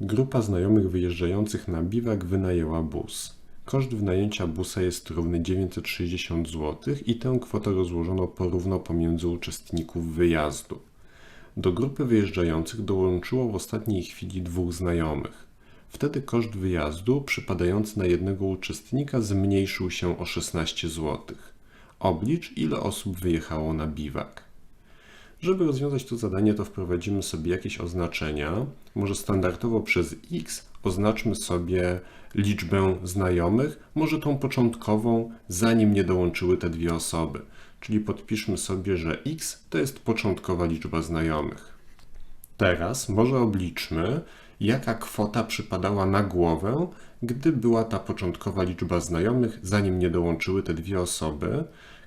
Grupa znajomych wyjeżdżających na biwak wynajęła bus. Koszt wynajęcia busa jest równy 960 zł i tę kwotę rozłożono porówno pomiędzy uczestników wyjazdu. Do grupy wyjeżdżających dołączyło w ostatniej chwili dwóch znajomych. Wtedy koszt wyjazdu przypadający na jednego uczestnika zmniejszył się o 16 zł. Oblicz, ile osób wyjechało na biwak. Żeby rozwiązać to zadanie, to wprowadzimy sobie jakieś oznaczenia. Może standardowo przez x oznaczmy sobie liczbę znajomych, może tą początkową, zanim nie dołączyły te dwie osoby. Czyli podpiszmy sobie, że x to jest początkowa liczba znajomych. Teraz może obliczmy, jaka kwota przypadała na głowę, gdy była ta początkowa liczba znajomych, zanim nie dołączyły te dwie osoby.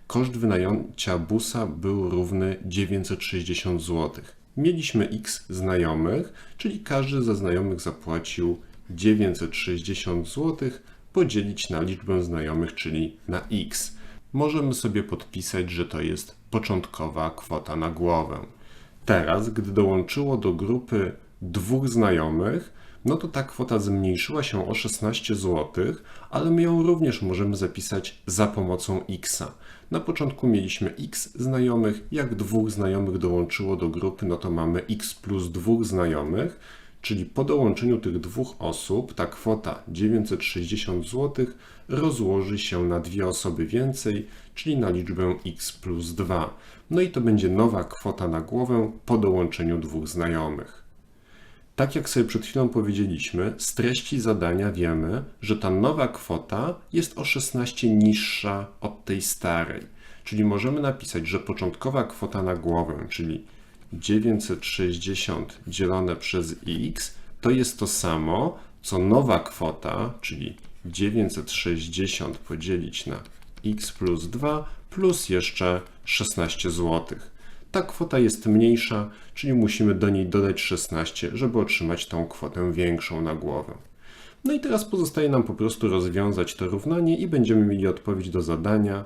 Koszt wynajęcia busa był równy 960 zł. Mieliśmy x znajomych, czyli każdy ze znajomych zapłacił 960 zł podzielić na liczbę znajomych, czyli na x. Możemy sobie podpisać, że to jest początkowa kwota na głowę. Teraz, gdy dołączyło do grupy dwóch znajomych, no to ta kwota zmniejszyła się o 16 zł, ale my ją również możemy zapisać za pomocą x. Na początku mieliśmy x znajomych, jak dwóch znajomych dołączyło do grupy, no to mamy x plus dwóch znajomych, czyli po dołączeniu tych dwóch osób ta kwota 960 zł rozłoży się na dwie osoby więcej, czyli na liczbę x plus 2. No i to będzie nowa kwota na głowę po dołączeniu dwóch znajomych. Tak jak sobie przed chwilą powiedzieliśmy, z treści zadania wiemy, że ta nowa kwota jest o 16 niższa od tej starej. Czyli możemy napisać, że początkowa kwota na głowę, czyli 960 dzielone przez x, to jest to samo, co nowa kwota, czyli 960 podzielić na x plus 2 plus jeszcze 16 zł. Ta kwota jest mniejsza, czyli musimy do niej dodać 16, żeby otrzymać tą kwotę większą na głowę. No i teraz pozostaje nam po prostu rozwiązać to równanie i będziemy mieli odpowiedź do zadania.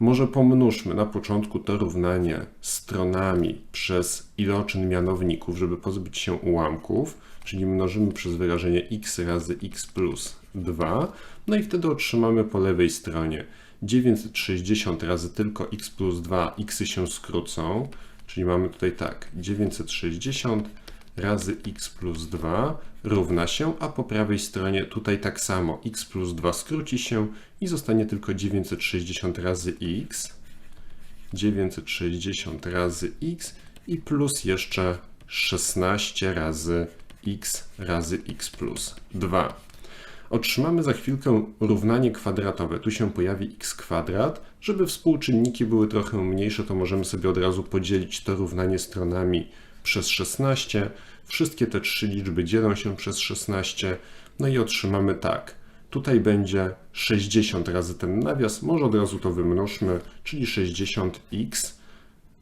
Może pomnóżmy na początku to równanie stronami przez iloczyn mianowników, żeby pozbyć się ułamków, czyli mnożymy przez wyrażenie x razy x plus 2, no i wtedy otrzymamy po lewej stronie 960 razy tylko x plus 2, x się skrócą, czyli mamy tutaj tak, 960 razy x plus 2 równa się, a po prawej stronie tutaj tak samo, x plus 2 skróci się i zostanie tylko 960 razy x, 960 razy x i plus jeszcze 16 razy x razy x plus 2. Otrzymamy za chwilkę równanie kwadratowe. Tu się pojawi x kwadrat. Żeby współczynniki były trochę mniejsze, to możemy sobie od razu podzielić to równanie stronami przez 16. Wszystkie te trzy liczby dzielą się przez 16. No i otrzymamy tak. Tutaj będzie 60 razy ten nawias. Może od razu to wymnożmy, czyli 60x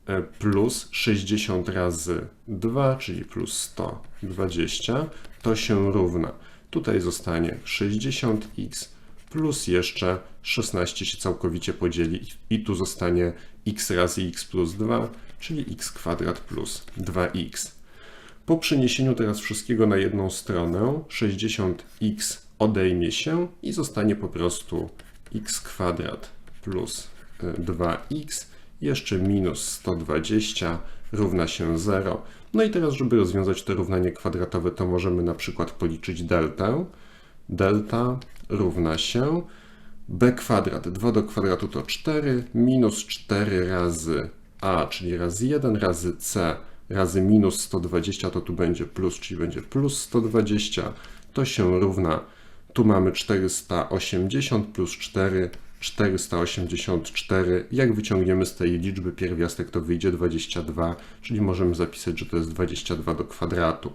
e, plus 60 razy 2, czyli plus 120. To się równa. Tutaj zostanie 60x plus jeszcze 16 się całkowicie podzieli i tu zostanie x razy x plus 2, czyli x kwadrat plus 2x. Po przeniesieniu teraz wszystkiego na jedną stronę 60x odejmie się i zostanie po prostu x kwadrat plus 2x, jeszcze minus 120 równa się 0. No i teraz, żeby rozwiązać to równanie kwadratowe, to możemy na przykład policzyć deltę. Delta równa się b kwadrat, 2 do kwadratu to 4, minus 4 razy a, czyli razy 1, razy c, razy minus 120, to tu będzie plus, czyli będzie plus 120, to się równa, tu mamy 480 plus 4, 484. Jak wyciągniemy z tej liczby pierwiastek, to wyjdzie 22, czyli możemy zapisać, że to jest 22 do kwadratu.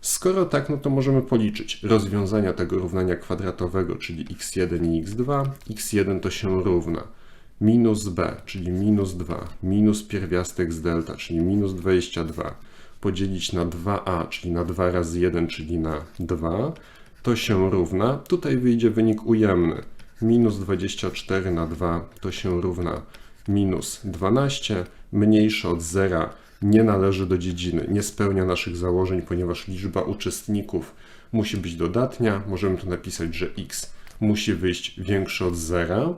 Skoro tak, no to możemy policzyć rozwiązania tego równania kwadratowego, czyli x1 i x2. x1 to się równa minus b, czyli minus 2, minus pierwiastek z delta, czyli minus 22, podzielić na 2a, czyli na 2 razy 1, czyli na 2, to się równa, tutaj wyjdzie wynik ujemny, minus 24 na 2 to się równa minus 12, mniejsze od zera nie należy do dziedziny, nie spełnia naszych założeń, ponieważ liczba uczestników musi być dodatnia. Możemy tu napisać, że x musi wyjść większy od zera.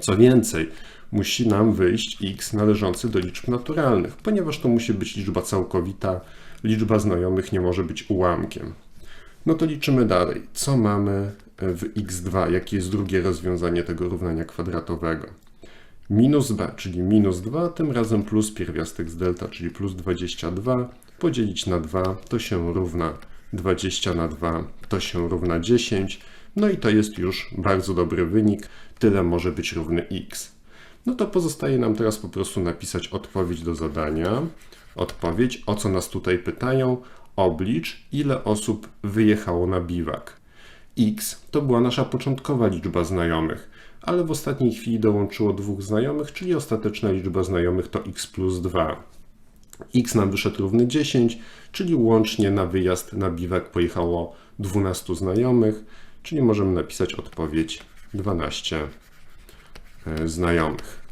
Co więcej, musi nam wyjść x należący do liczb naturalnych, ponieważ to musi być liczba całkowita, liczba znajomych nie może być ułamkiem. No to liczymy dalej. Co mamy w x2? Jakie jest drugie rozwiązanie tego równania kwadratowego? Minus b, czyli minus 2, tym razem plus pierwiastek z delta, czyli plus 22, podzielić na 2 to się równa 20 na 2 to się równa 10. No i to jest już bardzo dobry wynik. Tyle może być równy x. No to pozostaje nam teraz po prostu napisać odpowiedź do zadania. Odpowiedź, o co nas tutaj pytają? Oblicz, ile osób wyjechało na biwak. X to była nasza początkowa liczba znajomych, ale w ostatniej chwili dołączyło dwóch znajomych, czyli ostateczna liczba znajomych to x plus 2. X nam wyszedł równy 10, czyli łącznie na wyjazd na biwak pojechało 12 znajomych, czyli możemy napisać odpowiedź 12 e, znajomych.